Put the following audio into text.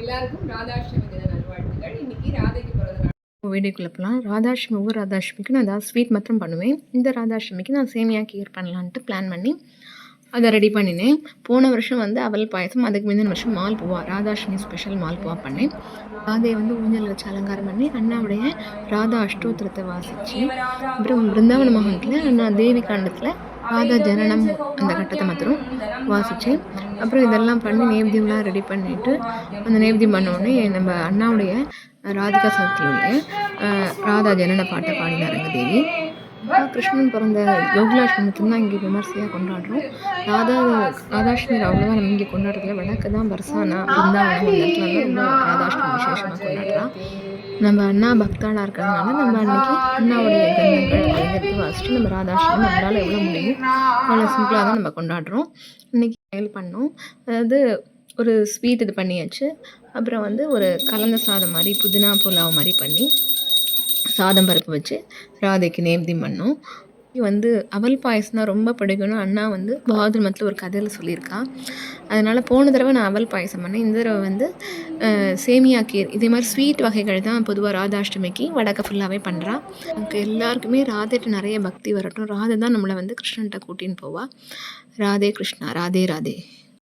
எல்லாருக்கும் ராதாஷ்டமி தின நல்வாழ்த்துக்கள். இன்னைக்கு ராதைக்கு பிறந்த நாள் வீடியோக்குள்ளே போகலாம் ராதாஷ்டமி ஒவ்வொரு ராதாஷ்டமிக்கு நான் ஏதாவது ஸ்வீட் மாத்திரம் பண்ணுவேன். இந்த ராதாஷ்டமிக்கு நான் சேமியா கீர் பண்ணலான்ட்டு பிளான் பண்ணி அதை ரெடி பண்ணினேன். போன வருஷம் வந்து அவல் பாயசம் அதுக்கு முந்தின வருஷம் மால்புவா ராதாஷ்டமி ஸ்பெஷல் மால்புவா பண்ணேன். ராதையை வந்து ஊஞ்சல் வச்சு அலங்காரம் பண்ணி அண்ணாவுடைய ராதா அஷ்டோத்திரத்தை வாசித்து அப்புறம் பிருந்தாவன மகனத்தில் அண்ணா தேவி காண்டத்தில் ராதா ஜனனம் அந்த கட்டத்தை மாத்திரம் வாசித்தேன் அப்புறம் இதெல்லாம் பண்ணி நேவ்தியம்லாம் ரெடி பண்ணிவிட்டு அந்த நேவேத்தியம் பண்ணோடனே நம்ம அண்ணாவுடைய ராதிகா சதத்திலுடைய ராதா ஜனன பாட்டை பாடினாருங்க தேவி கிருஷ்ணன் பிறந்த கோகுலாஷ்டமத்தில் தான் இங்கே விமர்சையாக கொண்டாடுறோம். ராதா ராதாஷ்மி அவ்வளோவா நம்ம இங்கே கொண்டாடுறதுல வடக்கு தான். பர்சானா பிருந்தாவனம் அந்த இடத்துல வந்து ராதாஷ்டமி விசேஷமாக நம்ம அண்ணா பக்தாளாக இருக்கிறதுனால நம்ம அன்னைக்கு அண்ணாவுடைய கந்தங்கள் கலைஞருக்கு வாசிட்டு நம்ம ராதாஷ்டம் நம்மளால் எவ்வளோ முடியும் அவ்வளோ சிம்பிளாக தான் நம்ம கொண்டாடுறோம். இன்னைக்கு செயல் பண்ணோம். அதாவது ஒரு ஸ்வீட் இது பண்ணியாச்சு. அப்புறம் வந்து ஒரு கலந்த சாதம் மாதிரி புதினா புலாவ் மாதிரி பண்ணி சாதம் பருப்பு வச்சு ராதைக்கு நேர்த்தி பண்ணோம். இது வந்து அவல் பாயசம்னா ரொம்ப பிடிக்கும்னு அண்ணா வந்து பாத்ரூமத்தில் ஒரு கதையில் சொல்லியிருக்கா. அதனால் போன தடவை நான் அவல் பாயசம் பண்ணேன். இந்த தடவை வந்து சேமியா கீர். இதே மாதிரி ஸ்வீட் வகைகள் தான் பொதுவாக ராதாஷ்டமிக்கு வடக்க ஃபுல்லாகவே பண்ணுறா நமக்கு எல்லாருக்குமே ராதைட்டு நிறைய பக்தி வரட்டும். ராதை தான் நம்மளை வந்து கிருஷ்ணன்கிட்ட கூட்டின்னு போவா. ராதே கிருஷ்ணா ராதே ராதே.